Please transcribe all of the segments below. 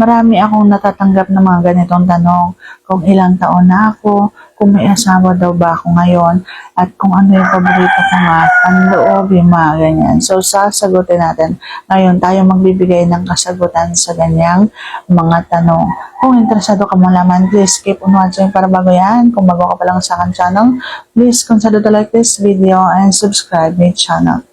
marami akong natatanggap ng mga ganitong tanong. Kung ilang taon na ako, kung may asawa daw ba ako ngayon, at kung ano yung paborito ko nga, panloob, yung mga ganyan. So, sasagutin natin. Ngayon, tayo magbibigay ng kasagutan sa ganyang mga tanong. Kung interesado ka malaman, please keep on watching para bago yan. Kung bago ka pa lang sa akin channel, please consider to like this video and subscribe my channel.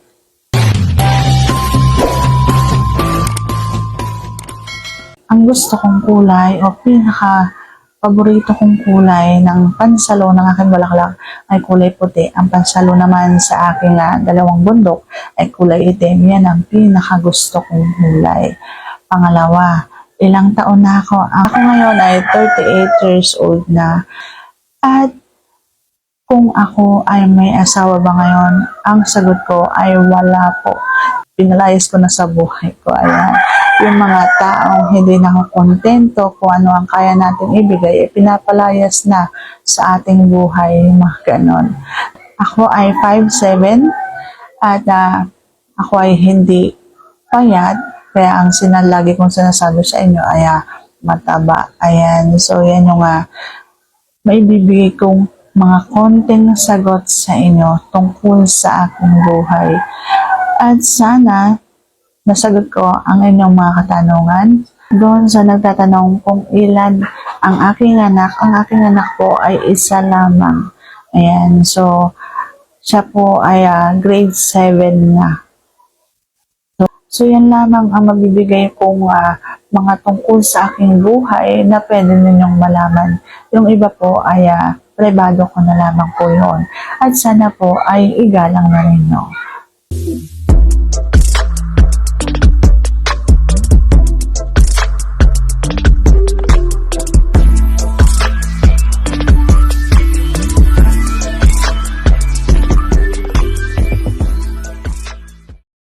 Ang gusto kong kulay o pinaka paborito kong kulay ng pansalo ng aking balaklak ay kulay puti. Ang pansalo naman sa aking ah, dalawang bundok ay kulay itim. Yan ang pinaka gusto kong kulay. Pangalawa, ilang taon na ako. Ako ngayon ay 38 years old na. At kung ako ay may asawa ba ngayon, ang sagot ko ay wala po. Pinalayas ko na sa buhay ko. Ayan yung mga taong hindi nakakontento kung ano ang kaya natin ibigay, eh, pinapalayas na sa ating buhay, mga ganon. Ako ay 5'7", at ah, ako ay hindi payat, kaya ang sinalagi kong sinasabi sa inyo ay ah, mataba. Ayan, so yan yung uh, may bibigay kong mga konting sagot sa inyo tungkol sa aking buhay. At sana nasagot ko ang inyong mga katanungan. Doon sa nagtatanong kung ilan ang aking anak, ang aking anak po ay isa lamang. Ayan, so siya po ay ah, grade 7 na. So, so yan lamang ang mabibigay kong ah, mga tungkol sa aking buhay na pwede ninyong malaman. Yung iba po ay ah, privado ko na lamang po yon At sana po ay igalang na rin, no?